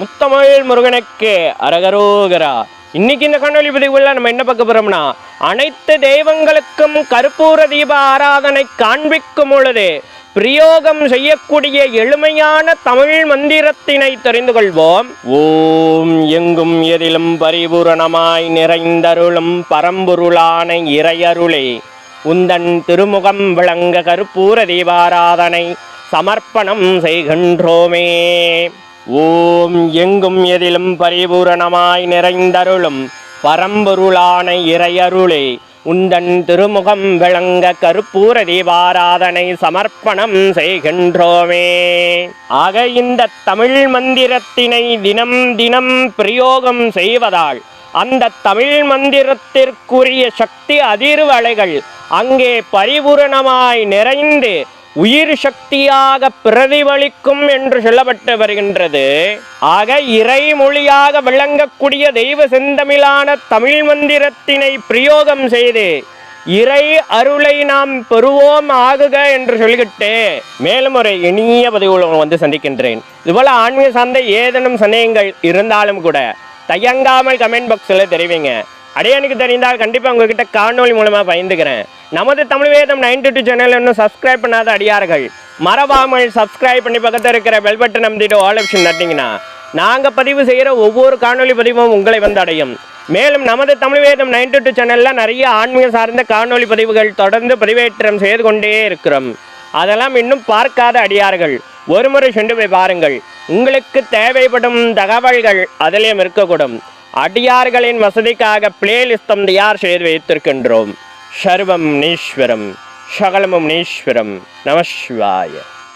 முத்தமிழ் முருகனுக்கு அரகரோகரா. இன்னைக்கு இந்த காணொலி பதிவுல நம்ம என்ன பார்க்க போறோம்னா அனைத்து தெய்வங்களுக்கும் கற்பூர தீப ஆராதனை காண்பிக்கும் பொழுது பிரயோகம் செய்யக்கூடிய எளிமையான தமிழ் மந்திரத்தினை தெரிந்து கொள்வோம். ஓம் எங்கும் எதிலும் பரிபூரணமாய் நிறைந்தருளும் பரம்பொருளான இறையருளே. உந்தன் திருமுகம் விளங்க கற்பூர தீபாராதனை சமர்ப்பணம் செய்கின்றோமே. ஓம் எங்கும் எதிலும் பரிபூரணமாய் நிறைந்தருளும் பரம்பொருளான இறையருளே உந்தன் திருமுகம் விளங்க கருப்பூர தீபாராதனை சமர்ப்பணம் செய்கின்றோமே. ஆக இந்த தமிழ் மந்திரத்தினை தினம் தினம் பிரயோகம் செய்வதால் அந்த தமிழ் மந்திரத்திற்குரிய சக்தி அதிர்வலைகள் அங்கே பரிபூரணமாய் நிறைந்து உயிர் சக்தியாக பிரதிபலிக்கும் என்று சொல்லப்பட்டு வருகின்றது. ஆக இறைமொழியாக விளங்கக்கூடிய தெய்வ செந்தமிழான தமிழ் மந்திரத்தினை பிரயோகம் செய்து இறை அருளை நாம் பெறுவோம் ஆகுக என்று சொல்லிக்கிட்டு மேலும் ஒரு இனிய பதிவுகள் வந்து சந்திக்கின்றேன். இதுபோல ஆன்மீக சார்ந்த ஏதேனும் சந்தேகங்கள் இருந்தாலும் கூட தயங்காமல் கமெண்ட் பாக்ஸில் தெரிவிங்க. அடையானுக்கு தெரிந்தால் கண்டிப்பாக உங்ககிட்ட காணொலி மூலமாக பயந்துக்கிறேன். நமது Tamil Vedam ninety two channel இன்னும் சப்ஸ்கிரைப் பண்ணாத அடியார்கள் மறவாமல் சப்ஸ்கிரைப் பண்ணி பக்கத்தில் இருக்கிற பெல் பட்டன் நம்பிட்டு ஆல் ஆப்ஷன் நட்டிங்கன்னா நாங்கள் பதிவு செய்கிற ஒவ்வொரு காணொலி பதிவும் உங்களை வந்து அடையும். மேலும் நமது தமிழ் வேதம் நைன்டி டூ சேனலில் நிறைய ஆன்மீக சார்ந்த காணொலி பதிவுகள் தொடர்ந்து பதிவேற்றம் செய்து கொண்டே இருக்கிறோம். அதெல்லாம் இன்னும் பார்க்காத அடியார்கள் ஒருமுறை சென்று போய் பாருங்கள். உங்களுக்கு தேவைப்படும் தகவல்கள் அதிலேயும் இருக்கக்கூடும். அடியார்களின் வசதிக்காக பிளேலிஸ்தம் தயார் செய்து வைத்திருக்கின்றோம். சர்வம் நீஸ்வரம் சகலமும் நீஸ்வரம் நமசிவாய